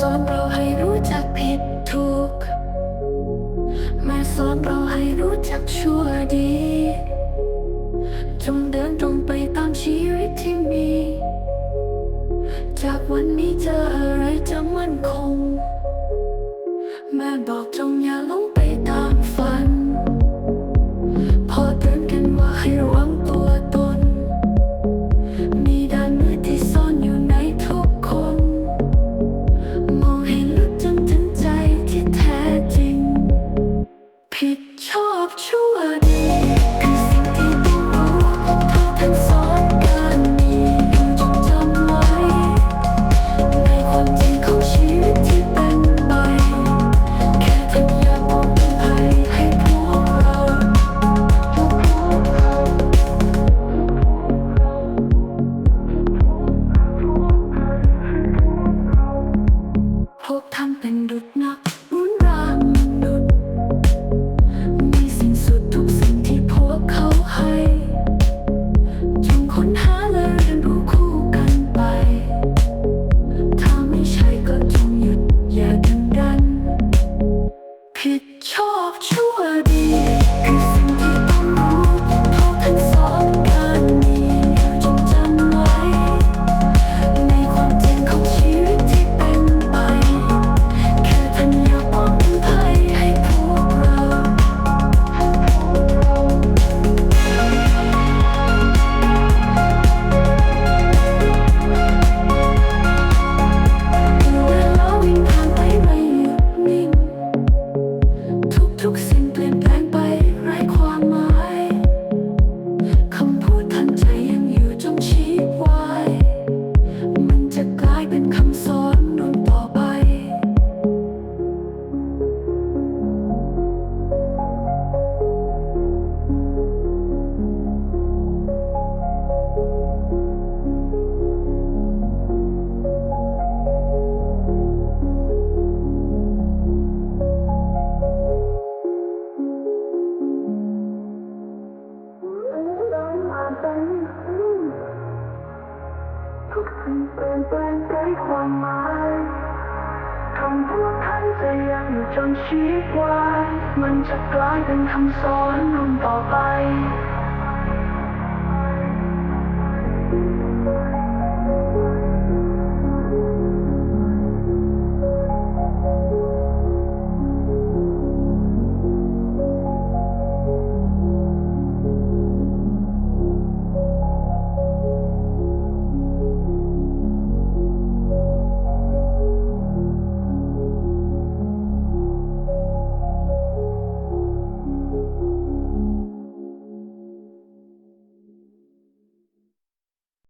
สอนเราให้รู้จักผิดถูก มาสอนเราให้รู้จักชั่วดี จงเดินตรงไปตามชีวิตที่มี จากวันนี้เจออะไรจะมั่นคง แม่บอกจงอย่าลง อบชั่วดีคือสิ่งที่ต้องรู้ท่านสอนกันนี้จงจำไว้ ในความจริงของชีวิตที่เป็นไป แค่ท่านอยากมองเป็นภัยให้พวกเราพวกท่านเป็นดุจนัก ทุก ทุกสิ่งเปลี่ยนแปลงไร้ความหมายคำพูดท่านจะยังอยู่จนชี้ไว้มันจะกลายเป็นคำสอนรุ่นต่อไป